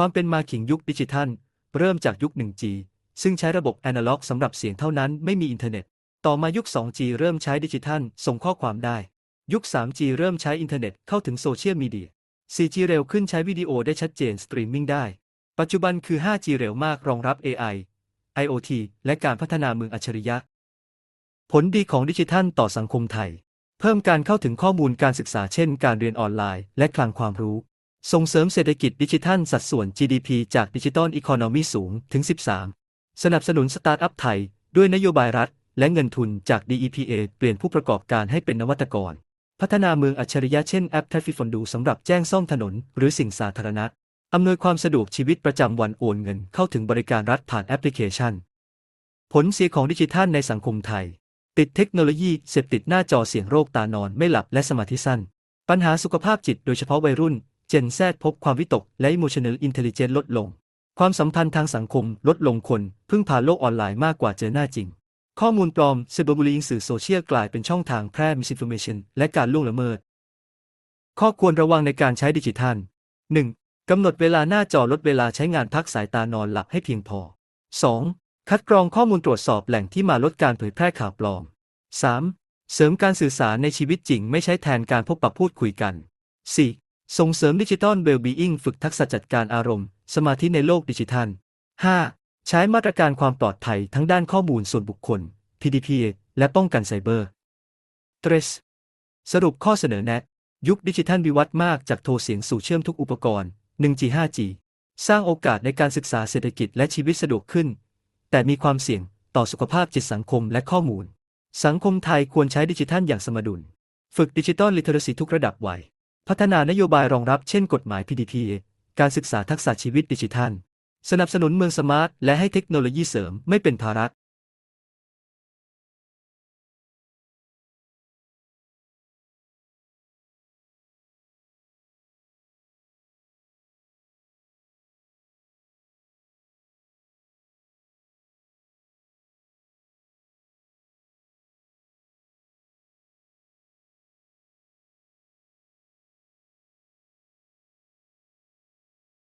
ความเป็นมาขิงยุคดิจิทัล เริ่มจากยุค 1G ซึ่งใช้ระบบแอนะล็อกสำหรับเสียงเท่านั้นไม่มีอินเทอร์เน็ต ต่อมายุค 2G เริ่มใช้ดิจิทัล ส่งข้อความได้ ยุค 3G เริ่มใช้อินเทอร์เน็ตเข้าถึงโซเชียลมีเดีย 4G เร็วขึ้นใช้วิดีโอได้ชัดเจนสตรีมมิ่งได้ ปัจจุบันคือ 5G เร็วมากรองรับ AI IoT และการพัฒนาเมืองอัจฉริยะ ผลดีของดิจิทัลต่อสังคมไทย เพิ่มการเข้าถึงข้อมูลการศึกษาเช่น การเรียนออนไลน์ และคลังความรู้ ส่งเสริมเศรษฐกิจดิจิทัลสัดส่วน GDP จากดิจิตอลอีโคโนมีสูงถึง 13 สนับสนุนสตาร์ทอัพไทย ด้วยนโยบายรัฐ และเงินทุนจาก DEPA เปลี่ยนผู้ประกอบการให้เป็นนวัตกร พัฒนาเมืองอัจฉริยะเช่นแอปทัฟฟิฟอนดูสำหรับแจ้งซ่อมถนน หรือสิ่งสาธารณะ อำนวยความสะดวกชีวิตประจำวันโอนเงินเข้าถึงบริการรัฐผ่านแอปพลิเคชัน ผลเสียของดิจิทัลในสังคมไทย ติดเทคโนโลยีเสพติดหน้าจอเสี่ยงโรคตานอนไม่หลับและสมาธิสั้นปัญหาสุขภาพจิตโดยเฉพาะวัยรุ่น เจนแซดพบความวิตกและ emotional intelligence ลดลง ความสัมพันธ์ทางสังคมลดลงคนพึ่งพาโลกออนไลน์มากกว่าเจอหน้าจริง ข้อมูลปลอม cyberbullying สื่อโซเชียลกลายเป็นช่องทางแพร่ misinformation และการล่วงละเมิด ข้อควรระวังในการใช้ดิจิทัล 1. กำหนดเวลาหน้าจอลดเวลาใช้งานพักสายตานอนหลับให้เพียงพอ 2. คัดกรองข้อมูลตรวจสอบแหล่งที่มาลดการเผยแพร่ข่าวปลอม 3. เสริมการสื่อสารในชีวิตจริงไม่ใช้แทนการพบปะพูดคุยกัน 4. ส่งเสริมดิจิทัลเวลบีอิงฝึกทักษะจัดการอารมณ์ สมาธิในโลกดิจิทัล 5. ใช้มาตรการความปลอดภัยทั้งด้านข้อมูลส่วนบุคคล PDPA และป้องกันไซเบอร์ 3. สรุปข้อเสนอแนะ ยุคดิจิทัลวิวัฒน์มากจากโทรเสียงสู่เชื่อมทุกอุปกรณ์ 1G 5G สร้างโอกาสในการศึกษาเศรษฐกิจและชีวิตสะดวกขึ้น แต่มีความเสี่ยงต่อสุขภาพจิตสังคมและข้อมูล สังคมไทยควรใช้ดิจิทัลอย่างสมดุล ฝึกดิจิทัลลิเทอเรซีทุกระดับวัย พัฒนานโยบายรองรับเช่นกฎหมาย PDP การศึกษาทักษะชีวิตดิจิทัล สนับสนุนเมืองสมาร์ท และให้เทคโนโลยีเสริมไม่เป็นภาระ